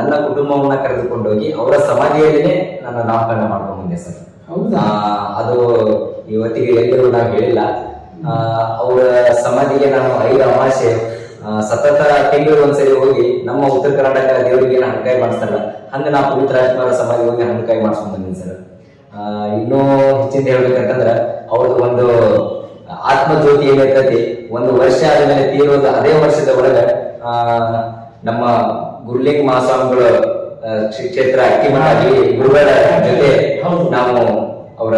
ನನ್ನ ಕುಟುಂಬವನ್ನ ಕರೆದುಕೊಂಡೋಗಿ ಅವರ ಸಮಾಧಿಯಲ್ಲಿನೇ ನನ್ನ ನಾಮಕರಣ ಮಾಡ್ಕೊಂಡು ಬಂದೆ ಸರ್. ಅದು ಇವತ್ತಿಗೆ ಎಲ್ಲರೂ ನಾವು ಹೇಳಿಲ್ಲ ಅವರ ಸಮಾಧಿಗೆ ನಾನು ಐದು ಅಮಾಸೆ ಸತತ ತಿಂಗಳು ಒಂದ್ಸರಿ ಹೋಗಿ ನಮ್ಮ ಉತ್ತರ ಕರ್ನಾಟಕ ದೇವರಿಗೆ ಹಣಕಾಯಿ ಮಾಡಿಸ್ತಾರಲ್ಲ ಹಂಗ ನಾ ಪುನೀತ್ ರಾಜ್ಕುಮಾರ್ ಸಮಾಧಿ ಹೋಗಿ ಹಣಕಾಯಿ ಮಾಡಿಸ್ಕೊಂಡ್ ಬಂದೀನಿ ಸರ್. ಆ, ಇನ್ನೂ ಹೆಚ್ಚಿಂದ ಹೇಳ್ಬೇಕಂತಂದ್ರ ಅವ್ರದ್ದು ಒಂದು ಆತ್ಮಜ್ಯೋತಿ ಏನಿರ್ತತಿ ಒಂದು ವರ್ಷ ಆದ್ಮೇಲೆ ತೀರೋದು ಅದೇ ವರ್ಷದ ಒಳಗ ಆ, ನಮ್ಮ ಗುರ್ಲಿಂಗ್ ಶ್ರೀ ಕ್ಷೇತ್ರ ಅಕ್ಕಿಮಠ ಅಲ್ಲಿ ಗುರುಗಳ ಜೊತೆ. ನಾವು ಅವರ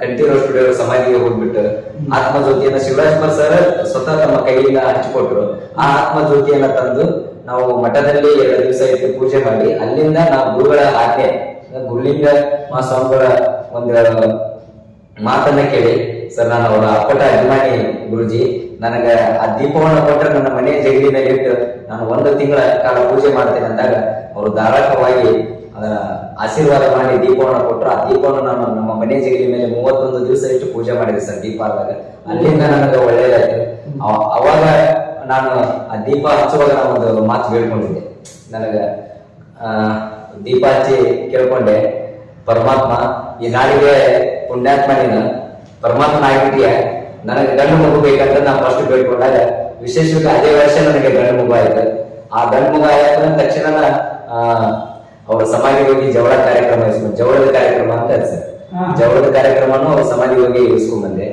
ಕಂಠೀರ ಸ್ಟುಡಿಯೋ ಸಮಾಧಿಗೆ ಹೋಗ್ಬಿಟ್ಟು ಆತ್ಮ ಜ್ಯೋತಿಯನ್ನ ಶಿವರಾಜ್ ಕುಮಾರ್ ಸರ್ ಸ್ವತಃ ತಮ್ಮ ಕೈಯಿಂದ ಹಂಚಿಕೊಟ್ರು. ಆ ಆತ್ಮ ಜ್ಯೋತಿಯನ್ನ ತಂದು ನಾವು ಮಠದಲ್ಲಿ ಎರಡು ದಿವಸ ಇಟ್ಟು ಪೂಜೆ ಮಾಡಿ ಅಲ್ಲಿಂದ ನಾವು ಗುರುಗಳ ಆಜ್ಞೆ ಗುರುಲಿಂಗ ಮಹಾಸ್ವಾಮಿಗಳ ಒಂದು ಮಾತನ್ನ ಕೇಳಿ ಸರ್, ನಾನು ಅವರ ಅಪ್ಪಟ ಅಭಿಮಾನಿ ಗುರುಜಿ. ನನಗೆ ಆ ದೀಪವನ್ನು ಕೊಟ್ಟರೆ ನನ್ನ ಮನೆಯ ಜಗಲಿ ಮೇಲೆ ಇಟ್ಟು ನಾನು ಒಂದು ತಿಂಗಳ ಕಾಲ ಪೂಜೆ ಮಾಡ್ತೇನೆ ಅಂದಾಗ ಅವರು ಧಾರಾಳವಾಗಿ ಅದರ ಆಶೀರ್ವಾದ ಮಾಡಿ ದೀಪವನ್ನು ಕೊಟ್ಟರು. ಆ ದೀಪವನ್ನು ನಾನು ನಮ್ಮ ಮನೆ ಜಗಲಿ ಮೇಲೆ ಮೂವತ್ತೊಂದು ದಿವಸ ಇಟ್ಟು ಪೂಜೆ ಮಾಡಿದೆ ಸರ್ ದೀಪ ಆದಾಗ. ಅಲ್ಲಿಂದ ನನಗೆ ಒಳ್ಳೇದಾಯ್ತು. ಅವ- ಅವಾಗ ನಾನು ಆ ದೀಪ ಹಚ್ಚುವಾಗ ನಾನು ಒಂದು ಮಾತು ಬೇಡ್ಕೊಂಡಿದ್ದೆ ನನಗೆ ದೀಪ ಹಚ್ಚಿ ಕೇಳ್ಕೊಂಡೆ, ಪರಮಾತ್ಮ, ಈ ನಾಡಿಗೆ ಪುಣ್ಯಾತ್ಮ ನೀನು. ಪರಮಾತ್ಮನ ಆಗಿದೆಯಾ ನನಗೆ ಗಂಡು ಮಗು ಬೇಕಂತ ನಾನು ಫಸ್ಟ್ ಬೇಡ್ಕೊಂಡಾಗ ವಿಶೇಷವಾಗಿ ಅದೇ ವರ್ಷ ನನಗೆ ಗಂಡು ಮಗು ಆಯ್ತು. ಆ ಗಂಡು ಮಗು ಆಯ್ತು ಅಂದ ತಕ್ಷಣ ಆ ಅವ್ರ ಸಮಾಧಿ ಹೋಗಿ ಜವಳ ಕಾರ್ಯಕ್ರಮ ಇಸ್ಕೊಂಡು ಜವಳದ ಕಾರ್ಯಕ್ರಮ ಅಂತ ಸರ್. ಜವಳದ ಕಾರ್ಯಕ್ರಮವನ್ನು ಅವ್ರ ಸಮಾಧಿ ಹೋಗಿ ಇಸ್ಕೊಂಡ್ ಬಂದೆ.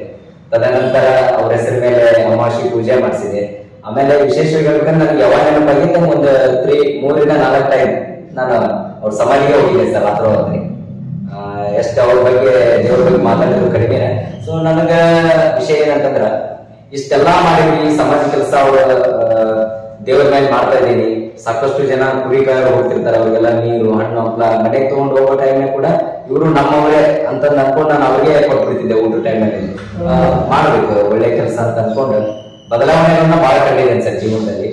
ತದನಂತರ ಅವ್ರ ಹೆಸರ ಮೇಲೆ ಅಮಾವಾಸ್ಯೆ ಪೂಜೆ ಮಾಡಿಸಿದೆ. ಆಮೇಲೆ ವಿಶೇಷವಾಗಿ ಹೇಳ್ಬೇಕಂದ್ರೆ ನನಗೆ ಯಾವಾಗ ನೆನಪಾಗಿತ್ತು ಒಂದು ತ್ರೀ ಮೂರಿಂದ ನಾಲ್ಕು ಟೈಮ್ ನಾನು ಅವ್ರ ಸಮಾಧಿಗೆ ಹೋಗಿದ್ದೆ ಸರ್ ರಾತ್ರಿ ಎಷ್ಟು ಅವ್ರ ಬಗ್ಗೆ, ದೇವ್ರ ಬಗ್ಗೆ ಮಾತಾಡಿದ್ರು ಕಡಿಮೆ. ಸೊ ನನಗ ವಿಷಯ ಏನಂತಂದ್ರ, ಇಷ್ಟೆಲ್ಲಾ ಮಾಡಿದ್ವಿ ಸಮಾಜ ಕೆಲಸ ಅವ್ರ ದೇವ್ರ ಮೇಲೆ ಮಾಡ್ತಾ ಇದ್ದೀನಿ. ಸಾಕಷ್ಟು ಜನ ಕುರಿಗಾರ ಹೋಗ್ತಿರ್ತಾರೆ, ಅವ್ರಿಗೆಲ್ಲ ನೀರು, ಹಣ್ಣು ಹಂಪ್ಲ ಮನೆಗೆ ತಗೊಂಡು ಹೋಗೋ ಟೈಮ್ನಾಗ ಕೂಡ ಇವರು ನಮ್ಮವರೇ ಅಂತ ಅನ್ಕೊಂಡು ನಾನು ಅವ್ರಿಗೆ ಕೊಟ್ಬಿಡ್ತಿದ್ದೆ ಊಟ ಟೈಮಲ್ಲಿ ಮಾಡ್ಬೇಕು, ಒಳ್ಳೆ ಕೆಲಸ ಅಂತ ಅನ್ಕೊಂಡು. ಬದಲಾವಣೆಗಳನ್ನ ಬಹಳ ಕಂಡಿದ್ದೇನೆ ಸರ್ ಜೀವನದಲ್ಲಿ.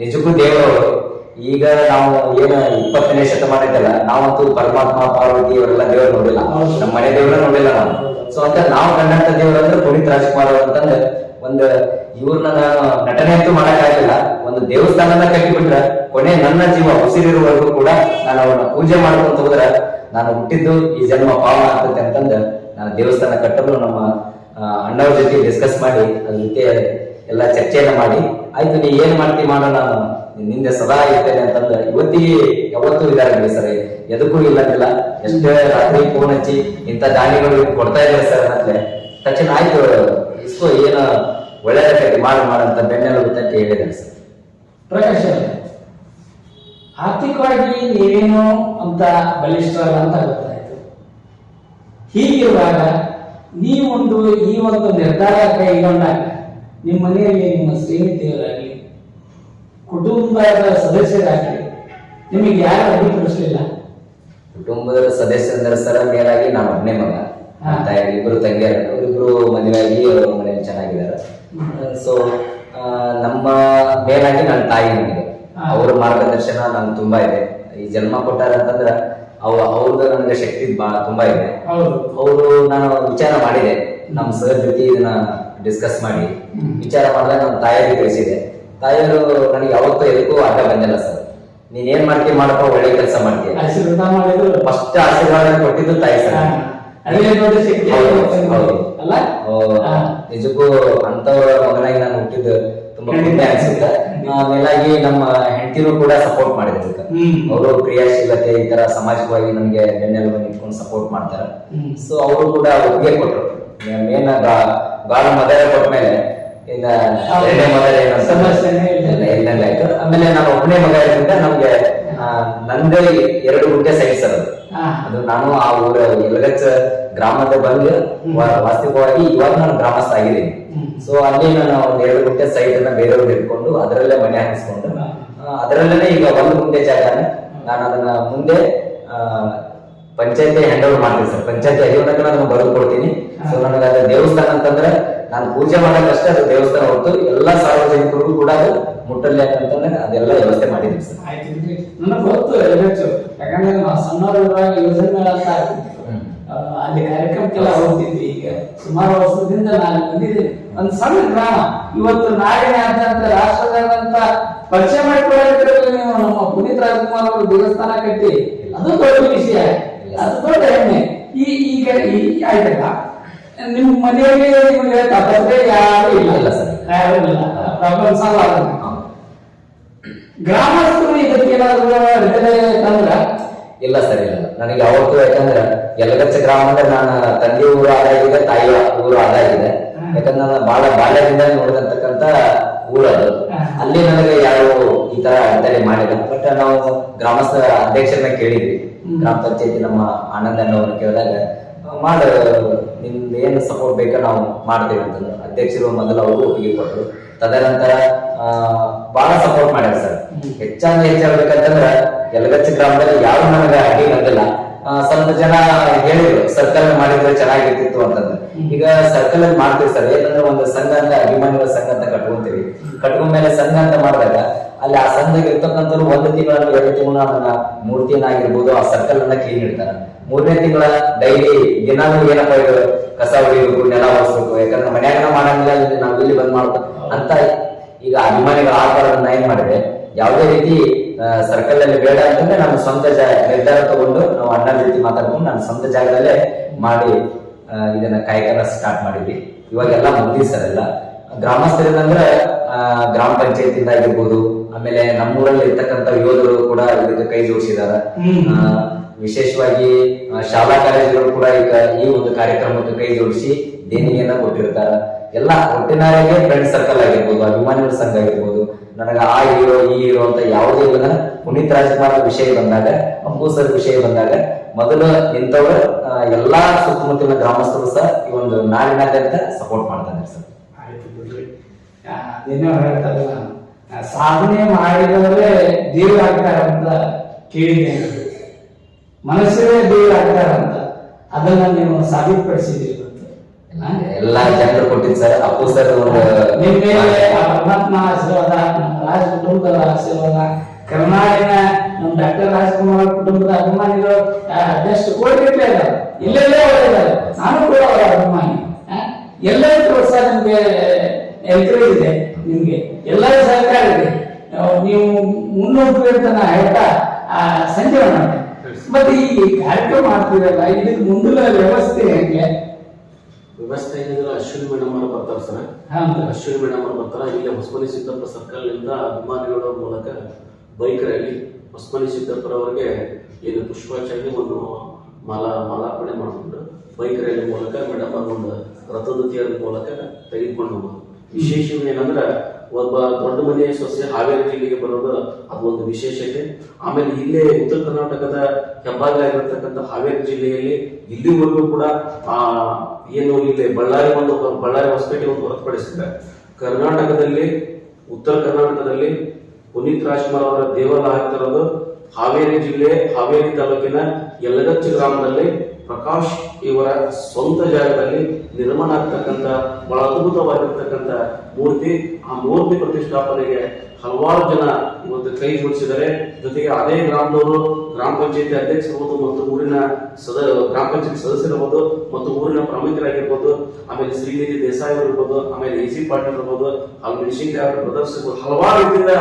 ನಿಜಕ್ಕೂ ದೇವರು ಈಗ ನಾವು ಏನು ಇಪ್ಪತ್ತನೇ ಶತಮಾನ ಇದೆಲ್ಲ ನಾವಂತೂ ಪರಮಾತ್ಮ ಪಾರ್ವತಿ ಇವರೆಲ್ಲ ದೇವರು ನೋಡಿಲ್ಲ. ನಮ್ಮ ಮನೆ ದೇವ್ರ ನೋಡಿಲ್ಲ ನಾವು. ಸೊ ಅಂತ ನಾವು ಕಂಡಂತ ದೇವರು ಅಂದ್ರೆ ಪುನೀತ್ ರಾಜ್ಕುಮಾರ್ ಅವ್ರು ಅಂತಂದ್ರೆ ಒಂದು ಇವ್ರನ್ನ ನಾನು ನಟನೆ ಅಂತೂ ಮಾಡಕ್ಕಾಗಿಲ್ಲ. ಒಂದು ದೇವಸ್ಥಾನನ ಕಟ್ಟಿಬಿಟ್ರೆ ಕೊನೆ ನನ್ನ ಜೀವ ಉಸಿರಿರುವವರೆಗೂ ಕೂಡ ನಾನು ಅವ್ರನ್ನ ಪೂಜೆ ಮಾಡ್ಕೊಂತ ಹೋದ್ರೆ ನಾನು ಹುಟ್ಟಿದ್ದು ಈ ಜನ್ಮ ಪಾವನ ಆಗ್ತದೆ ಅಂತಂದ್ರೆ ನಾನು ದೇವಸ್ಥಾನ ಕಟ್ಟಲು ನಮ್ಮ ಅಣ್ಣವ್ರ ಜೊತೆ ಡಿಸ್ಕಸ್ ಮಾಡಿ ಅದ್ರ ಜೊತೆ ಎಲ್ಲ ಚರ್ಚೆಯನ್ನ ಮಾಡಿ. ಆಯ್ತು ನೀ ಏನ್ ಮಾಡ್ತಿ ಮಾಡೋ ನಾನು ನಿಂದೆ ಸದಾ ಇರ್ತೇನೆ ಅಂತಂದ್ರೆ ಇವತ್ತಿಗೆ ಯಾವತ್ತೂ ಇದಾರೆ ಸರ್. ಎದಕ್ಕೂ ಇಲ್ಲದಿಲ್ಲ. ಎಷ್ಟೇ ರಾತ್ರಿ ಫೋನ್ ಹಚ್ಚಿ ಇಂಥ ದಾನಿಗಳು ಕೊಡ್ತಾ ಇದ್ದಾರೆ ಸರ್ ಅಂದ್ರೆ ತಕ್ಷಣ ಆಯ್ತು, ಇಸ್ಕೋ ಏನು ಒಳ್ಳೇದಕ್ಕೆ ಮಾಡು ಮಾಡಂತ ಬೆನ್ನೆಲುಬು ಅಂತ ಹೇಳಿದ್ದಾರೆ ಸರ್. ಪ್ರಕಾಶ್ ಆರ್ಥಿಕವಾಗಿ ನೀವೇನು ಅಂತ ಬಲಿಷ್ಠರಲ್ಲ ಅಂತ ಗೊತ್ತಾಯ್ತು. ಹೀಗಿರುವಾಗ ನೀವೊಂದು ಈ ಒಂದು ನಿರ್ಧಾರ ಕೈಗೊಂಡಾಗ ನಿಮ್ಮ ಮನೆಯಲ್ಲಿ ನಿಮ್ಮ ಸ್ನೇಹಿತೆಯರಾಗಲಿ ಕುಟುಂಬದ ಸದಸ್ಯರಾಗಿ ನಿಮಗೆ ಯಾರು ಅಡ್ಡಿಪಡಿಸಲಿಲ್ಲ ಕುಟುಂಬದ ಸದಸ್ಯರ ಸರ ಮೇಲಾಗಿ ನಾನು ಒಬ್ಬನೇ ಮಗ. ತಾಯಿ ಇಬ್ರು ತಂಗಿಯರು ಇಬ್ರು ಮದುವೆ ಆಗಿ ಅವ್ರ ಮನೇಲಿ ಚೆನ್ನಾಗಿದ್ದಾರೆ. ಸೊ ನಮ್ಮ ಮೇಲಾಗಿ ನನ್ನ ತಾಯಿ ನನಗೆ. ಅವ್ರ ಮಾರ್ಗದರ್ಶನ ನನ್ ತುಂಬಾ ಇದೆ. ಈ ಜನ್ಮ ಕೊಟ್ಟಾರ ಅಂತಂದ್ರ ಅವ ಅವ್ರದ್ದು ನನಗೆ ಶಕ್ತಿ ಬಹಳ ತುಂಬಾ ಇದೆ. ಅವರು ನಾನು ವಿಚಾರ ಮಾಡಿದೆ. ನಮ್ಮ ಸರ್ ಜೊತೆ ಇದನ್ನ ಡಿಸ್ಕಸ್ ಮಾಡಿ. ವಿಚಾರ ಮಾಡಿದಾಗ ನಮ್ಮ ತಾಯಿಗೆ ತಿಳಿಸಿದೆ. ತಾಯಿಯವರು ನನಗೆ ಯಾವತ್ತೂ ಎದಕ್ಕೂ ಅಡ್ಡ ಬಂದಿಲ್ಲ ಸರ್. ನೀನ್ ಏನ್ ಮಾಡ್ತೀವಿ ಮಾಡಪ್ಪ ಒಳ್ಳೆ ಕೆಲಸ ಮಾಡ್ತೀವಿ ಆಶೀರ್ವಾದ ಮಾಡಿದ್ರು. ಫಸ್ಟ್ ಆಶೀರ್ವಾದ ಕೊಟ್ಟಿದ್ದು ತಾಯಿ ಸರ್. ಹಾ. ಅದೇ ನೋಡಿ ಶಕ್ತಿ ಹೌದು, ಅಲ್ಲ? ನಿಜಕ್ಕೂ ಅಂತವ್ರ ಮಗನಾಗಿ ನಾನು ಹುಟ್ಟಿದ್ದು ತುಂಬಾ ಪುಣ್ಯ ಅನ್ಸುತ್ತೆ. ಆಮೇಲಾಗಿ ನಮ್ಮ ಹೆಂಡತಿನೂ ಕೂಡ ಸಪೋರ್ಟ್ ಮಾಡಿದ್ರು. ಅವರು ಕ್ರಿಯಾಶೀಲತೆ ಈ ತರ ಸಾಮಾಜಿಕವಾಗಿ ನಮ್ಗೆ ಬೆನ್ನೆಲುಬು ನಿಂತ್ಕೊಂಡು ಸಪೋರ್ಟ್ ಮಾಡ್ತಾರೆ. ಸೊ ಅವರು ಕೂಡ ಒಪ್ಪಿಗೆ ಕೊಟ್ರು. ಮೇನ್ ಗಾಢ ಮದರ ಕೊಟ್ಮೇಲೆ ಇನ್ನ. ಎರಡನೇ ಮದರ ಏನಂತ ಸಮಸ್ಯೆನೇ ಇಲ್ಲ. ಇಲ್ಲ, ಇಲ್ದಂಗೆ ಆಯ್ತು ಆಮೇಲೆ ನಾನು ಒಬ್ಬನೇ ಮಗ ಇದ್ರಿಂದ ನಮ್ಗೆ ನಂದೇ ಎರಡು ಗುಂಟೆ ಸೈಟ್ ಸರ್ ಅದು. ಅದು ನಾನು ಆ ಊರ ಯಲಗಚ್ಚ ಗ್ರಾಮದ ಬಂದು ವಾಸ್ತವವಾಗಿ ವಾಸ್ತವಿಕವಾಗಿ ಇವಾಗ ನಾನು ಗ್ರಾಮಸ್ಥ ಆಗಿದ್ದೀನಿ. ಸೊ ಅಲ್ಲಿ ನಾನು ಒಂದ್ ಎರಡು ಗುಂಟೆ ಸೈಟ್ ಅನ್ನ ಬೇರೆಯವ್ರಿಗೆ ಇಟ್ಕೊಂಡು ಅದರಲ್ಲೇ ಮನೆ ಹಾಕಿಸ್ಕೊಂಡು ಅದರಲ್ಲೇ ಈಗ ಒಂದು ಗುಂಟೆ ಜಾಗನ ನಾನು ಅದನ್ನ ಮುಂದೆ ಪಂಚಾಯತಿ ಹ್ಯಾಂಡ್ ಓವರ್ ಮಾಡ್ತೀನಿ ಸರ್. ಪಂಚಾಯತಿ ಅಧಿಕಾರಕ್ಕೆ ನಾನು ಬರೆದು ಕೊಡ್ತೀನಿ. ಸೊ ನನಗೆ ಅದ ದೇವಸ್ಥಾನ ಅಂತಂದ್ರೆ ನಾನು ಪೂಜೆ ಮಾಡಕ್ಕಷ್ಟೇ ಅದು ದೇವಸ್ಥಾನ ಹೊತ್ತು ಎಲ್ಲ ಸಾರ್ವಜನಿಕರಿಗೂ ಕೂಡ ಅದು ಮುಟ್ಟಲ್ಲಿ ಅಂತಂದ್ರೆ ಅದೆಲ್ಲ ವ್ಯವಸ್ಥೆ ಮಾಡಿದ್ವಿ ಸರ್. ನನಗೆ ಗೊತ್ತು ಹೆಚ್ಚು ಯಾಕಂದ್ರೆ ನಾವು ಸಣ್ಣವರಿರುವಾಗ ಯೋಜನೆ ಅಲ್ಲಿ ಕಾರ್ಯಕ್ರಮಕ್ಕೆಲ್ಲ ಹೋಗ್ತಿದ್ವಿ ಈಗ. ಸುಮಾರು ವರ್ಷದಿಂದ ನಾನು ಬಂದಿದ್ದೀನಿ. ಒಂದು ಸಣ್ಣ ಗ್ರಾಮ. ಇವತ್ತು ನಾಳೆ ಆದಂತ ರಾಷ್ಟ್ರದಂತ ಪರಿಚಯ ಮಾಡಿಕೊಳ್ಳಿದ್ರೆ ನೀವು ನಮ್ಮ ಪುನೀತ್ ರಾಜ್ಕುಮಾರ್ ಅವರು ದೇವಸ್ಥಾನ ಕಟ್ಟಿ. ಅದು ದೊಡ್ಡ ವಿಷಯ. ಅದು ದೊಡ್ಡ ಹೆಮ್ಮೆ. ಈ ಈಗ ಈ ಆಯ್ತಲ್ಲ? ನಿಮ್ ಮನೆಯಲ್ಲಿ ನಿಮಗೆ ತಪ್ಪದೆ ಯಾರು ಇಲ್ಲ ಸರ್. ಯಾರು ಇಲ್ಲ ಪ್ರಾಬ್ಲಮ್ ಸಾಲ್ವ್ ಗ್ರಾಮಸ್ಥರು ಇದಕ್ಕೇನಾದ್ರು ಅಡೆತಡೆ ತಂದ್ರ? ಇಲ್ಲ ಸರ್ ಇಲ್ಲ. ನನಗೆ ಅವತ್ತು ಯಾಕಂದ್ರೆ ಯಲಗಚ್ಚ ಗ್ರಾಮ ಅಂದ್ರೆ ನನ್ನ ತಂದೆ ಊರು ಆದಾಗಿದೆ ತಾಯಿ ಊರು ಆದಾಗಿದೆ ಯಾಕಂದ್ರೆ ನಾನು ಬಹಳ ಬಾಲ್ಯದಿಂದ ನೋಡಿದಂತಕ್ಕಂತ ಊರು ಅದು. ಅಲ್ಲಿ ನನಗೆ ಯಾರು ಈ ತರ ಅಡೆತಡೆ ಮಾಡಿಲ್ಲ. ಬಟ್ ನಾವು ಗ್ರಾಮಸ್ಥರ ಅಧ್ಯಕ್ಷರನ್ನ ಕೇಳಿದ್ವಿ. ಗ್ರಾಮ ಪಂಚಾಯತಿ ನಮ್ಮ ಆನಂದ್ ಅನ್ನೋರು ಕೇಳಿದಾಗ ಮಾಡ ನಿಮ್ದು ಏನು ಸಪೋರ್ಟ್ ಬೇಕೋ ನಾವು ಮಾಡ್ತೇವೆ ಅಂತ ಅಧ್ಯಕ್ಷರು ಮೊದಲು ಅವರು ಒಪ್ಪಿಗೆ ಕೊಟ್ಟರು. ತದನಂತರ ಬಹಳ ಸಪೋರ್ಟ್ ಮಾಡ್ಯಾರ ಸರ್. ಹೆಚ್ಚಾಗಿ ಹೆಚ್ಚಾಗ್ಬೇಕಂತಂದ್ರ ಯಲಗಚ್ಚ ಗ್ರಾಮದಲ್ಲಿ ಯಾರು ನನಗೆ ಅಡ್ಡಿ ಬಂದಿಲ್ಲ. ಸ್ವಲ್ಪ ಜನ ಹೇಳಿದ್ರು ಸರ್ಕಲ್ ಮಾಡಿದ್ರೆ ಚೆನ್ನಾಗಿರ್ತಿತ್ತು ಅಂತಂದ್ರೆ. ಈಗ ಸರ್ಕಲ್ ಅಲ್ಲಿ ಮಾಡ್ತೀವಿ ಸರ್ ಏನಂದ್ರೆ ಒಂದು ಸಂಘ ಅಂತ ಅಭಿಮಾನಿಗಳ ಸಂಘ ಅಂತ ಕಟ್ಕೊಂತೀವಿ. ಕಟ್ಕೊಂಡ್ಮೇಲೆ ಸಂಘ ಅಂತ ಮಾಡಿದಾಗ ಅಲ್ಲಿ ಆ ಸಂಘಕ್ಕೆ ಇರ್ತಕ್ಕಂಥವ್ರು ಒಂದು ತಿಂಗಳ ಎರಡು ತಿಂಗಳ ಅದನ್ನ ಮೂರ್ತಿಯನ್ನಾಗಿರ್ಬೋದು ಆ ಸರ್ಕಲ್ ಅನ್ನ ಕ್ಲೀನ್ ಇಡ್ತಾರೆ. ಮೂರನೇ ತಿಂಗಳ ಡೈಲಿ ದಿನಾಲೂ ಏನಪ್ಪ ಇದು ಕಸ ಹೊಡಿಬೇಕು ನೆಲ ಒರೆಸ್ಬೇಕು ಯಾಕಂದ್ರೆ ಮನ್ಯಾಗನ ಮಾಡಂಗಿಲ್ಲ ಇಲ್ಲಿ ನಾವು ಇಲ್ಲಿ ಬಂದ್ ಮಾಡ್ಬೇಕು ಅಂತ. ಈಗ ಅಭಿಮಾನಿಗಳ ಆಕಾರ ಏನ್ ಮಾಡಿದೆ ಯಾವುದೇ ರೀತಿ ಸರ್ಕಲ್ ಅಲ್ಲಿ ಬೇಡ ಅಂತಂದ್ರೆ ನಾನು ಸ್ವಂತ ಜಾಗ ನಿರ್ಧಾರ ತಗೊಂಡು ನಾವು ಅಣ್ಣ ಜೊತೆ ಮಾತಾಡ್ಕೊಂಡು ನಾನು ಸ್ವಂತ ಜಾಗದಲ್ಲೇ ಮಾಡಿ ಇದನ್ನ ಕಾಯಕನ ಸ್ಟಾರ್ಟ್ ಮಾಡಿದ್ವಿ. ಇವಾಗೆಲ್ಲ ಮುಗ್ದಿ ಸರ್ ಎಲ್ಲ. ಗ್ರಾಮಸ್ಥರಿಂದಂದ್ರೆ ಗ್ರಾಮ ಪಂಚಾಯತಿಂದ ಆಗಿರ್ಬೋದು ಆಮೇಲೆ ನಮ್ಮೂರಲ್ಲಿ ಇರ್ತಕ್ಕಂಥ ಯೋಧರು ಕೂಡ ಇದಕ್ಕೆ ಕೈ ಜೋಡಿಸಿದಾರ ವಿಶೇಷವಾಗಿ ಶಾಲಾ ಕಾಲೇಜುಗಳು ಕೂಡ ಈಗ ಈ ಒಂದು ಕಾರ್ಯಕ್ರಮಕ್ಕೆ ಕೈ ಜೋಡಿಸಿ ದೇಣಿಗೆಯನ್ನ ಕೊಟ್ಟಿರ್ತಾರ. ಎಲ್ಲ ಒಟ್ಟಿನಾರಿಗೆ ಫ್ರೆಂಡ್ ಸರ್ಕಲ್ ಆಗಿರ್ಬೋದು ಅಭಿಮಾನಿಗಳ ಸಂಘ ಆಗಿರ್ಬೋದು ನನಗ ಆ ಹೀರೋ, ಈ ಹೀರೋ ಅಂತ ಯಾವುದೇ ಇಲ್ಲ ಪುನೀತ್ ರಾಜ್ಕುಮಾರ್ ವಿಷಯ ಬಂದಾಗ ಅಪ್ಪು ಸರ್ ವಿಷಯ ಬಂದಾಗ, ಮೊದಲು ನಿಂತವರು ಎಲ್ಲಾ ಸುತ್ತಮುತ್ತಲಿನ ಗ್ರಾಮಸ್ಥರು ಸಹ ಈ ಒಂದು ನಾಡಿನಾದ್ಯಂತ ಸಪೋರ್ಟ್ ಮಾಡ್ತಾರೆ ಸರ್. ಸಾಧನೆ ಮಾಡಿದವರೇ ದೇವ್ರ ಆಗ್ತಾರೆ ದೇವರಾಗ್ತಾರಂತ ಕೇಳಿದ್ದೇನೆ ಮನುಷ್ಯರೇ ದೇವರಾಗ್ತಾರಂತ. ಅದನ್ನ ನೀವು ಆ? ಎಲ್ಲಾ ಜನರು ಕೊಟ್ಟಿದ್ ಸರ್ ಅಪ್ಪು ಸರ್ ಒಂದು ನಿಮ್ಮ ಮೇಲೆ ಆ ಪರಮಾತ್ಮ ಆಶೀರ್ವಾದ ನಮ್ಮ ರಾಜ ಕುಟುಂಬದ ಆಶೀರ್ವಾದ ಕರ್ನಾಟಕ ನಮ್ಮ ಡಾಕ್ಟರ್ ರಾಜ್ಕುಮಾರ್ ಕುಟುಂಬದ ಅಭಿಮಾನಿಗಳು ಅದೆಷ್ಟು ಕೋಟಿಗಟ್ಟಲೆ ಇದ್ದಾರೆ ಇಲ್ಲೆಲ್ಲೇ ಒಳ್ಳೆಯದಾರೆ ನಾನು ಕೂಡ ಅವರ ಅಭಿಮಾನಿ. ಆ? ಎಲ್ಲರ ಪ್ರೋತ್ಸಾಹ ನಿಮ್ಗೆ ಎನ್ಕರೇಜ್ ಇದೆ ನಿಮ್ಗೆ. ಎಲ್ಲರ ಸಹಕಾರ ಇದೆ. ನೀವು ಮುನ್ನೂರು ಅಂತ ನಾ ಹೇಳ್ತಾ ಆ, ಸಂಜೆ ಮಾಡಿ. ಮತ್ತೆ ಈ ಕಾರ್ಯಕ್ರಮ ಮಾಡ್ತಿರಲ್ಲ ಇದಕ್ಕೆ ಮುಂದಿನ ವ್ಯವಸ್ಥೆ ಹೆಂಗೆ? ವ್ಯವಸ್ಥೆ ಏನಿದ್ರೆ ಅಶ್ವಿನಿ ಮೇಡಮ್ ಅವರು ಬರ್ತಾರೆ ಸರ್. ಅಶ್ವಿನಿ ಮೇಡಮ್ ಅವರು ಬರ್ತಾರೆ. ಇಲ್ಲಿ ಹೊಸಮನಿ ಸಿದ್ದಪ್ಪ ಸರ್ಕಲ್ನಿಂದ ಅಭಿಮಾನಿಗಳ ಮೂಲಕ ಬೈಕ್ ರ್ಯಾಲಿ ಹೊಸಮನಿ ಸಿದ್ದಪ್ಪರವರಿಗೆ ಏನು ಪುಷ್ಪಾಚಾರ್ಯ ಒಂದು ಮಾಲಾ ಮಾಲಾರ್ಪಣೆ ಮಾಡಿಕೊಂಡು ಬೈಕ್ ರ್ಯಾಲಿ ಮೂಲಕ ಮೇಡಮ್ ಒಂದು ರಥದ ಮೂಲಕ ತೆಗೆದುಕೊಂಡು ಹೋಗೋದು. ವಿಶೇಷ ಏನಂದ್ರೆ ಒಬ್ಬ ದೊಡ್ಡ ಮನೆಯ ಸೊಸೆ ಹಾವೇರಿ ಜಿಲ್ಲೆಗೆ ಬರೋದು ಅದು ಒಂದು ವಿಶೇಷತೆ. ಆಮೇಲೆ ಇಲ್ಲೇ ಉತ್ತರ ಕರ್ನಾಟಕದ ಹೆಬ್ಬಾಗಿಲಾಗಿರ್ತಕ್ಕಂಥ ಹಾವೇರಿ ಜಿಲ್ಲೆಯಲ್ಲಿ ಇಲ್ಲಿವರೆಗೂ ಕೂಡ, ಆ, ಏನು ಇಲ್ಲಿ ಬಳ್ಳಾರಿ ಒಂದು ಬಳ್ಳಾರಿ ಹೊಸಪೇಟೆ ಒಂದು ಹೊರತುಪಡಿಸಿದ್ದಾರೆ ಕರ್ನಾಟಕದಲ್ಲಿ, ಉತ್ತರ ಕರ್ನಾಟಕದಲ್ಲಿ ಪುನೀತ್ ರಾಜ್ಕುಮಾರ್ ಅವರ ದೇವಾಲಯ ಹಾಕ್ತಿರೋದು ಹಾವೇರಿ ಜಿಲ್ಲೆ, ಹಾವೇರಿ ತಾಲೂಕಿನ ಯಲಗಚ್ಚ ಗ್ರಾಮದಲ್ಲಿ ಪ್ರಕಾಶ್ ಇವರ ಸ್ವಂತ ಜಾಗದಲ್ಲಿ ನಿರ್ಮಾಣ ಆಗ್ತಕ್ಕಂಥ ಬಹಳ ಅದ್ಭುತವಾಗಿರ್ತಕ್ಕಂಥ ಮೂರ್ತಿ, ಆ ಮೂರ್ತಿ ಪ್ರತಿಷ್ಠಾಪನೆಗೆ ಹಲವಾರು ಜನ ಇವತ್ತು ಕೈ ಜೋಡಿಸಿದ್ದಾರೆ. ಜೊತೆಗೆ ಅದೇ ಗ್ರಾಮದವರು, ಗ್ರಾಮ ಪಂಚಾಯತಿ ಅಧ್ಯಕ್ಷರಬಹುದು ಮತ್ತು ಊರಿನ ಸದ, ಗ್ರಾಮ ಪಂಚಾಯತ್ ಸದಸ್ಯರಿರ್ಬೋದು ಮತ್ತು ಊರಿನ ಪ್ರಮುಖರಾಗಿರ್ಬೋದು ಆಮೇಲೆ ಶ್ರೀನಿಧಿ ದೇಸಾಯಿ ಇರ್ಬೋದು ಆಮೇಲೆ ಎ ಸಿ ಪಾಟೀಲ್ ಇರ್ಬೋದು ಆಮೇಲೆ ಮೆಣಸಿನ್ಕಾಯಿ ಅವರ ಬ್ರದರ್ಸ್ ಹಲವಾರು ರೀತಿಯಿಂದ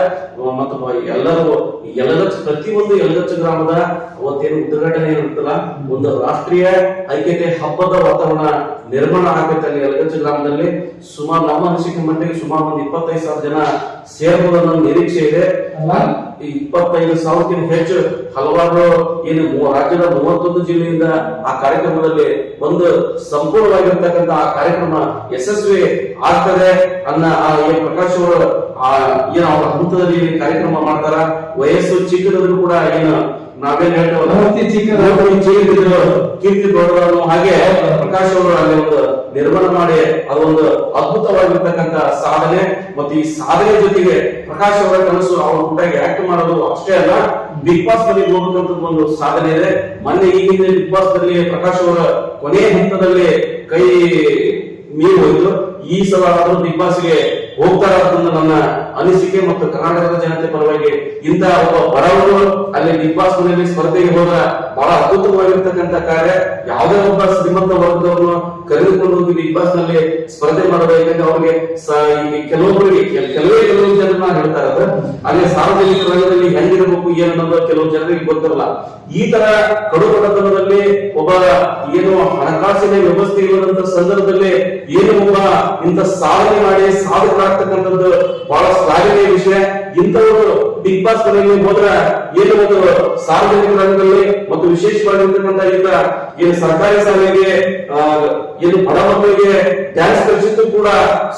ಮತ್ತು ಎಲ್ಲರೂ ಎಲ್ಲಗಚ್ಚ ಪ್ರತಿಯೊಂದು ಎಲ್ಲಗಚ್ಚ ಗ್ರಾಮದ ಅವತ್ತೇನು ಉದ್ಘಾಟನೆ ಇರುತ್ತಲ್ಲ ಒಂದು ರಾಷ್ಟ್ರೀಯ ಐಕ್ಯತೆ ಹಬ್ಬದ ವಾತಾವರಣ ನಿರ್ಮಾಣ ಆಗೈತೆ ಅಲ್ಲಿ ಯಲಗಚ್ಚ ಸುಮಾರು ನಮ್ಮ ಅನಿಸಿಕೆ ಮಟ್ಟಿಗೆ ಸುಮಾರು ಒಂದು ಇಪ್ಪತ್ತೈದು ಸಾವಿರ ಜನ ಸೇರ್ಬೋದು ಅನ್ನೋ ನಿರೀಕ್ಷೆ ಇದೆ. ಇಪ್ಪತ್ತೈದು ಸಾವಿರಕ್ಕಿಂತ ಹೆಚ್ಚು ಹಲವಾರು ಏನು ರಾಜ್ಯದ ಮೂವತ್ತೊಂದು ಜಿಲ್ಲೆಯಿಂದ ಆ ಕಾರ್ಯಕ್ರಮದಲ್ಲಿ ಒಂದು ಸಂಪೂರ್ಣವಾಗಿರ್ತಕ್ಕಂಥ ಆ ಕಾರ್ಯಕ್ರಮ ಯಶಸ್ವಿ ಆಗ್ತದೆ ಅನ್ನ ಆ ಏನ್ ಪ್ರಕಾಶ್ ಅವರು ಆ ಏನು ಅವರ ಹಂತದಲ್ಲಿ ಕಾರ್ಯಕ್ರಮ ಮಾಡ್ತಾರ. ವಯಸ್ಸು ಚಿಕ್ಕದ್ರು ಕೂಡ ಏನು ನಾವೇನ್ ಹೇಳ್ತೇವೆ? ಕೀರ್ತಿ ದೊಡ್ಡದನ್ನು ಹಾಗೆ ಪ್ರಕಾಶ್ ಅವರು ಅಲ್ಲಿ ಒಂದು ನಿರ್ಮಾಣ ಮಾಡಿ ಅದೊಂದು ಅದ್ಭುತವಾಗಿರ್ತಕ್ಕಂತ ಸಾಧನೆ. ಮತ್ತು ಈ ಸಾಧನೆ ಜೊತೆಗೆ ಪ್ರಕಾಶ್ ಅವರ ಕನಸು ಅವ್ರ ಕೂಟಾಗಿ ಆಕ್ಟ್ ಮಾಡೋದು ಅಷ್ಟೇ ಅಲ್ಲ ಬಿಗ್ ಬಾಸ್ನಲ್ಲಿ ಹೋಗ್ಬೇಕಂತ ಒಂದು ಸಾಧನೆ ಇದೆ. ಮೊನ್ನೆ ಈ ಹಿಂದೆ ಬಿಗ್ ಬಾಸ್ನಲ್ಲಿ ಪ್ರಕಾಶ್ ಅವರ ಕೊನೆಯ ಹಂತದಲ್ಲಿ ಕೈ ಮೀರಿ ಹೋಯ್ತು. ಈ ಸಲ ಆದರೂ ಬಿಗ್ ಬಾಸ್ಗೆ ಹೋಗ್ತಾರ ನನ್ನ ಅನಿಸಿಕೆ ಮತ್ತು ಕರ್ನಾಟಕದ ಜನತೆ ಪರವಾಗಿ ಇಂತಹ ಒಬ್ಬ ಬಡವರು ಅಲ್ಲಿ ಬಿಗ್ ಬಾಸ್ ಮನೆಯಲ್ಲಿ ಸ್ಪರ್ಧೆಗೆ ಹೋದ ಬಹಳ ಅದ್ಭುತವಾಗಿರ್ತಕ್ಕಂಥ ಕಾರ್ಯ. ಯಾವುದೇ ಒಬ್ಬ ಶ್ರೀಮಂತ ವರ್ಗದವ್ರನ್ನು ಕರೆದುಕೊಂಡು ಹೋಗಿ ಬಿಗ್ ಬಾಸ್ನಲ್ಲಿ ಸ್ಪರ್ಧೆ ಮಾಡಬೇಕಂದ್ರೆ ಅವ್ರಿಗೆ ಕೆಲವೊಬ್ಬರಿಗೆ ಕೆಲವೇ ಕೆಲವು ಜನರನ್ನ ಹೇಳ್ತಾ ಇರೋದು ಹಾಗೆ ಸಾರ್ವಜನಿಕ ರಂಗದಲ್ಲಿ ಹೆಂಗಿರಬೇಕು, ಏನು ಅನ್ನೋದು ಕೆಲವು ಜನರಿಗೆ ಗೊತ್ತಿರಲ್ಲ. ಈ ತರ ಕಡು ಬಡತನದಲ್ಲಿ ಒಬ್ಬ ಏನು ಹಣಕಾಸಿನ ವ್ಯವಸ್ಥೆ ಇರುವಂತ ಸಂದರ್ಭದಲ್ಲಿ ಏನು ಒಬ್ಬ ಇಂತ ಸಾಧನೆ ಮಾಡಿ ಸಾಧಕರಾಗ್ತಕ್ಕಂಥದ್ದು ಬಹಳ ಶ್ಲಾಘನೀಯ ವಿಷಯ. ಇಂಥವರು ಬಿಗ್ ಬಾಸ್ ಮನೆಯಲ್ಲಿ ಹೋದ್ರ ಏನು ಒಂದು ಸಾರ್ವಜನಿಕ ರಂಗದಲ್ಲಿ ಮತ್ತು ವಿಶೇಷವಾಗಿರ್ತಕ್ಕಂಥ ಈಗ ಏನು ಸರ್ಕಾರಿ ಶಾಲೆಗೆ ಏನು ಬಡ ಮಕ್ಕಳಿಗೆ ಡ್ಯಾನ್ಸ್ ಕಲಿಸಿದ್ದು ಕೂಡ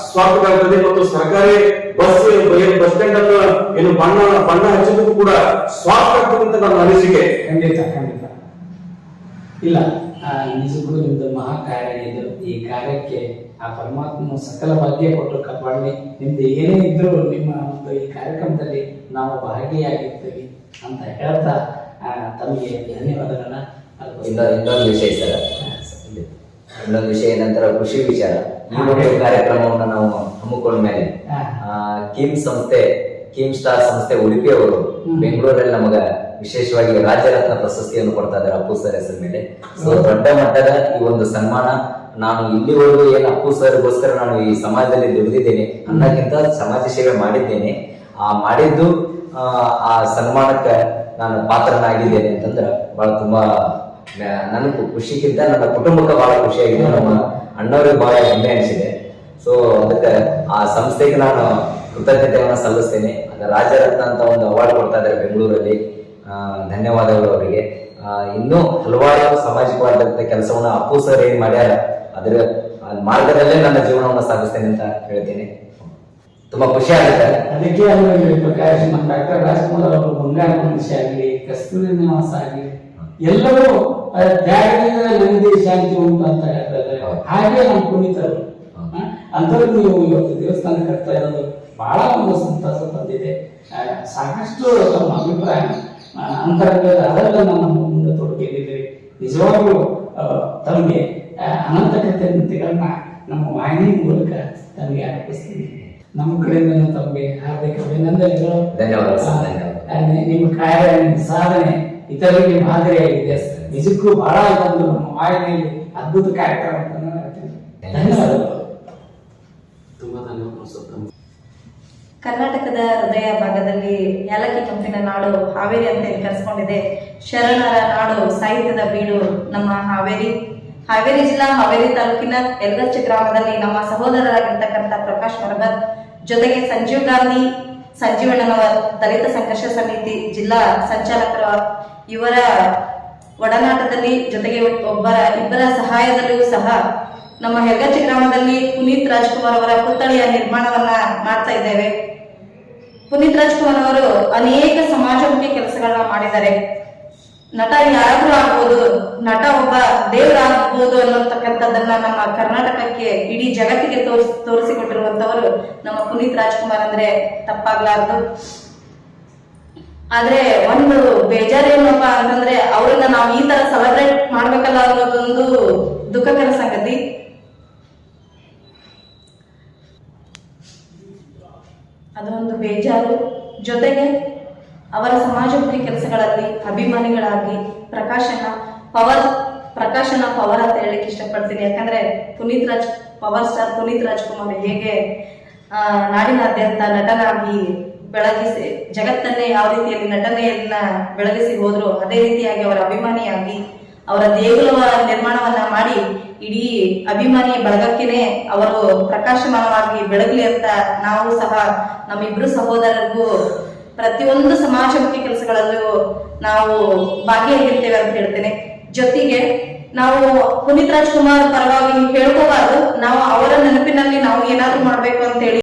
ಸ್ವಾಗತ ಆಗ್ತದೆ ಮತ್ತು ಸರ್ಕಾರಿ ಬಸ್ ಏನು ಬಸ್ ಸ್ಟ್ಯಾಂಡ್ ಅನ್ನು ಏನು ಬಣ್ಣ ಬಣ್ಣ ಹಚ್ಚಿದ್ದು ಕೂಡ ಸ್ವಾಗತ ಆಗ್ತದೆ ಅಂತ ನನ್ನ ಅನಿಸಿಕೆ. ಖಂಡಿತ ಖಂಡಿತ. ಇಲ್ಲ ನಿಜಕ್ಕೂ ನಿಮ್ದು ಮಹಾ ಕಾರ್ಯ ಇದು. ಈ ಕಾರ್ಯಕ್ಕೆ ಆ ಪರಮಾತ್ಮ ಸಕಲ ಭಾಗ್ಯ ಕೊಟ್ಟು ಕಾಪಾಡಲಿ. ನಿಮ್ದು ಏನೇ ಇದ್ರು ನಿಮ್ಮ ಒಂದು ಈ ಕಾರ್ಯಕ್ರಮದಲ್ಲಿ ನಾವು ಭಾಗಿಯಾಗಿರ್ತೀವಿ ಅಂತ ಹೇಳ್ತಾ ತಮಗೆ ಧನ್ಯವಾದಗಳನ್ನ ಇನ್ನೊಂದು ವಿಷಯ ಸರ್. ಇನ್ನೊಂದು ವಿಷಯ ನಂತರ ಕೃಷಿ ವಿಚಾರ. ಈ ಒಂದು ಕಾರ್ಯಕ್ರಮವನ್ನು ನಾವು ಹಮ್ಮಿಕೊಂಡ ಮೇಲೆ ಕಿಮ್ ಸಂಸ್ಥೆ ಕಿಮ್ ಸ್ಟಾರ್ ಸಂಸ್ಥೆ ಉಡುಪಿಯವರು ಅವರು ಬೆಂಗಳೂರಲ್ಲಿ ನಮಗ ವಿಶೇಷವಾಗಿ ರಾಜ್ಯರತ್ನ ಪ್ರಶಸ್ತಿಯನ್ನು ಕೊಡ್ತಾ ಇದ್ದಾರೆ ಅಪ್ಪು ಸರ್ ಹೆಸರ ಮೇಲೆ. ಸೊ ದೊಡ್ಡ ಮಟ್ಟದ ಈ ಒಂದು ಸನ್ಮಾನ ನಾನು ಇಲ್ಲಿವರೆಗೂ ಏನು ಅಪ್ಪು ಸರ್ಗೋಸ್ಕರ ನಾನು ಈ ಸಮಾಜದಲ್ಲಿ ದುಡಿದಿದ್ದೇನೆ ಅನ್ನಕ್ಕಿಂತ ಸಮಾಜ ಸೇವೆ ಮಾಡಿದ್ದೇನೆ. ಆ ಮಾಡಿದ್ದು ಆ, ಸನ್ಮಾನಕ್ಕೆ ನಾನು ಪಾತ್ರನಾಗಿದ್ದೇನೆ ಅಂತಂದ್ರೆ ಬಹಳ ತುಂಬಾ ನನಗೂ ಖುಷಿಗಿಂತ ನನ್ನ ಕುಟುಂಬಕ್ಕೆ ಬಹಳ ಖುಷಿಯಾಗಿದೆ ನಮ್ಮ ಅಣ್ಣವ್ರಿಗೆ ಬಹಳ ಹೆಮ್ಮೆ ಅನಿಸಿದೆ. ಸೊ ಅದಕ್ಕೆ ಆ ಸಂಸ್ಥೆಗೆ ನಾನು ಕೃತಜ್ಞತೆಯನ್ನು ಸಲ್ಲಿಸ್ತೇನೆ. ಅದು ರಾಜರತ್ನ ಅಂತ ಒಂದು ಅವಾರ್ಡ್ ಕೊಡ್ತಾ ಇದ್ದಾರೆ ಬೆಂಗಳೂರಲ್ಲಿ. ಧನ್ಯವಾದಗಳು ಅವರಿಗೆ. ಇನ್ನೂ ಹಲವಾರು ಸಾಮಾಜಿಕವಾದಂತ ಕೆಲಸವನ್ನು ಅಪ್ಪು ಸರ್ ಏನ್ ಮಾಡ್ಯಾರ ಅದ್ರ ಮಾರ್ಗದಲ್ಲೇ ನನ್ನ ಜೀವನವನ್ನು ಸಾಗಿಸ್ತೇನೆ ಅಂತ ಹೇಳ್ತೀನಿ. ತುಂಬಾ ಖುಷಿ ಆಗುತ್ತೆ. ಅದಕ್ಕೆ ಪ್ರಕಾಶ್ ನಮ್ಮ ಡಾಕ್ಟರ್ ರಾಜ್ಕುಮಾರ್ ಅವರು ಬಂಗಾರ ಮನುಷ್ಯ ಆಗಲಿ ಕಸ್ತೂರಿ ನಿವಾಸ ಆಗಲಿ ಎಲ್ಲರೂ ತ್ಯಾಗದಿಂದ ನೆಮ್ಮದಿ ಶಾಂತಿ ಉಂಟು ಅಂತ ಹೇಳ್ತಾರೆ. ಹಾಗೆ ನಮ್ಮ ಪುನೀತರು. ಹೌದು. ಅಂತವ್ರು ನೀವು ಇವತ್ತು ದೇವಸ್ಥಾನ ಕಟ್ತಾ ಇರೋದು ಬಹಳ ಒಂದು ಸಂತಸ ತಂದಿದೆ. ಸಾಕಷ್ಟು ತಮ್ಮ ಅಭಿಪ್ರಾಯ ಅಂತರಂಗದ ಅದೆಲ್ಲ ನಮ್ಮ ಮುಂದೆ ತೊಡಗಿದ್ದೀರಿ. ನಿಜವಾಗ್ಲೂ ತಮಗೆ ಅನಂತ ಅನಂತ ಕಥೆ ನಮ್ಮ ವಾಹಿನಿ ಮೂಲಕ ತಮಗೆ ಅರ್ಪಿಸ್ತೀನಿ. ನಮ್ಮ ಕಡೆಯಿಂದ ತಮಗೆ ಹಾರ್ದಿಕ ಅಭಿನಂದನೆಗಳು. ನಿಮ್ಮ ಕಾರ್ಯ ನಿಮ್ಮ ಸಾಧನೆ ಇತರರಿಗೆ ಮಾದರಿಯಾಗಿದೆ ನಿಜಕ್ಕೂ ಬಹಳ ಇದೊಂದು ನಮ್ಮ ವಾಹಿನಿಯಲ್ಲಿ ಅದ್ಭುತ ಕಾರ್ಯಕ್ರಮ ಅಂತ ನಾನು ಧನ್ಯವಾದಗಳು. ತುಂಬಾ ಧನ್ಯವಾದ ಕರ್ನಾಟಕದ ಹೃದಯ ಭಾಗದಲ್ಲಿ ಯಾಲಕ್ಕಿ ಕಂಪಿನ ನಾಡು ಹಾವೇರಿ ಅಂತ ಕರೆಸ್ಕೊಂಡಿದೆ. ಶರಣರ ನಾಡು ಸಾಹಿತ್ಯದ ಬೀಡು ನಮ್ಮ ಹಾವೇರಿ. ಹಾವೇರಿ ಜಿಲ್ಲಾ ಹಾವೇರಿ ತಾಲೂಕಿನ ಯಲಗಚ್ಚ ಗ್ರಾಮದಲ್ಲಿ ನಮ್ಮ ಸಹೋದರರಾಗಿರ್ತಕ್ಕಂಥ ಪ್ರಕಾಶ್ ಮರಬರ್ ಜೊತೆಗೆ ಸಂಜೀವ್ ಗಾಂಧಿ ಸಂಜೀವಣ್ಣನವರ ದಲಿತ ಸಂಘರ್ಷ ಸಮಿತಿ ಜಿಲ್ಲಾ ಸಂಚಾಲಕರ ಇವರ ಒಡನಾಟದಲ್ಲಿ ಜೊತೆಗೆ ಒಬ್ಬರ ಇಬ್ಬರ ಸಹಾಯದಲ್ಲಿಯೂ ಸಹ ನಮ್ಮ ಹೆಗಚ್ಚಿ ಗ್ರಾಮದಲ್ಲಿ ಪುನೀತ್ ರಾಜ್ಕುಮಾರ್ ಅವರ ಪುತ್ಥಳಿಯ ನಿರ್ಮಾಣವನ್ನ ಮಾಡ್ತಾ ಇದ್ದೇವೆ. ಪುನೀತ್ ರಾಜ್ಕುಮಾರ್ ಅವರು ಅನೇಕ ಸಮಾಜಮುಖಿ ಕೆಲಸಗಳನ್ನ ಮಾಡಿದ್ದಾರೆ. ನಟ ಯಾರಾದ್ರೂ ಆಗ್ಬೋದು, ನಟ ಒಬ್ಬ ದೇವರಾಗ್ಬೋದು ಅನ್ನೋತಕ್ಕಂಥದ್ದನ್ನ ನಮ್ಮ ಕರ್ನಾಟಕಕ್ಕೆ ಇಡೀ ಜಗತ್ತಿಗೆ ತೋರಿಸ್ ತೋರಿಸಿಕೊಟ್ಟಿರುವಂತವರು ನಮ್ಮ ಪುನೀತ್ ರಾಜ್ಕುಮಾರ್ ಅಂದ್ರೆ ತಪ್ಪಾಗ್ಲಾರ್ದು. ಆದ್ರೆ ಒಂದು ಬೇಜಾರೇನಪ್ಪ ಅಂತಂದ್ರೆ ಅವ್ರನ್ನ ನಾವು ಈ ತರ ಸೆಲೆಬ್ರೇಟ್ ಮಾಡ್ಬೇಕಲ್ಲ ಅನ್ನೋದೊಂದು ದುಃಖಕರ ಸಂಗತಿ. ಅದೊಂದು ಬೇಜಾರು. ಜೊತೆಗೆ ಅವರ ಸಮಾಜಮುಖಿ ಕೆಲಸಗಳಲ್ಲಿ ಅಭಿಮಾನಿಗಳಾಗಿ ಪ್ರಕಾಶನ ಪವರ್ ಪ್ರಕಾಶನ ಪವರ್ ಅಂತ ಹೇಳಲಿಕ್ಕೆ ಇಷ್ಟಪಡ್ತೀನಿ. ಯಾಕಂದ್ರೆ ಪುನೀತ್ ರಾಜ್ ಪವರ್ ಸ್ಟಾರ್ ಪುನೀತ್ ರಾಜ್ಕುಮಾರ್ ಹೇಗೆ ಆ, ನಾಡಿನಾದ್ಯಂತ ನಟನಾಗಿ ಬೆಳಗಿಸಿ ಜಗತ್ತನ್ನೇ ಯಾವ ರೀತಿಯಲ್ಲಿ ನಟನೆಯನ್ನ ಬೆಳಗಿಸಿ ಹೋದ್ರು ಅದೇ ರೀತಿಯಾಗಿ ಅವರ ಅಭಿಮಾನಿಯಾಗಿ ಅವರ ದೇಗುಲವ ನಿರ್ಮಾಣವನ್ನ ಮಾಡಿ ಇಡೀ ಅಭಿಮಾನಿ ಬಳಗಕ್ಕೇನೆ ಅವರು ಪ್ರಕಾಶಮಾನವಾಗಿ ಬೆಳಗಲಿ ಅಂತ ನಾವು ಸಹ ನಮ್ಮಿಬ್ರು ಸಹೋದರರಿಗೂ ಪ್ರತಿಯೊಂದು ಸಮಾಜಮುಖಿ ಕೆಲಸಗಳಲ್ಲೂ ನಾವು ಭಾಗಿಯಾಗಿರ್ತೇವೆ ಅಂತ ಹೇಳ್ತೇನೆ. ಜೊತೆಗೆ ನಾವು ಪುನೀತ್ ರಾಜ್ಕುಮಾರ್ ಪರವಾಗಿ ಹೇಳ್ಕೋಬಾರ್ದು. ನಾವು ಅವರ ನೆನಪಿನಲ್ಲಿ ನಾವು ಏನಾದ್ರೂ ಮಾಡ್ಬೇಕು ಅಂತ ಹೇಳಿ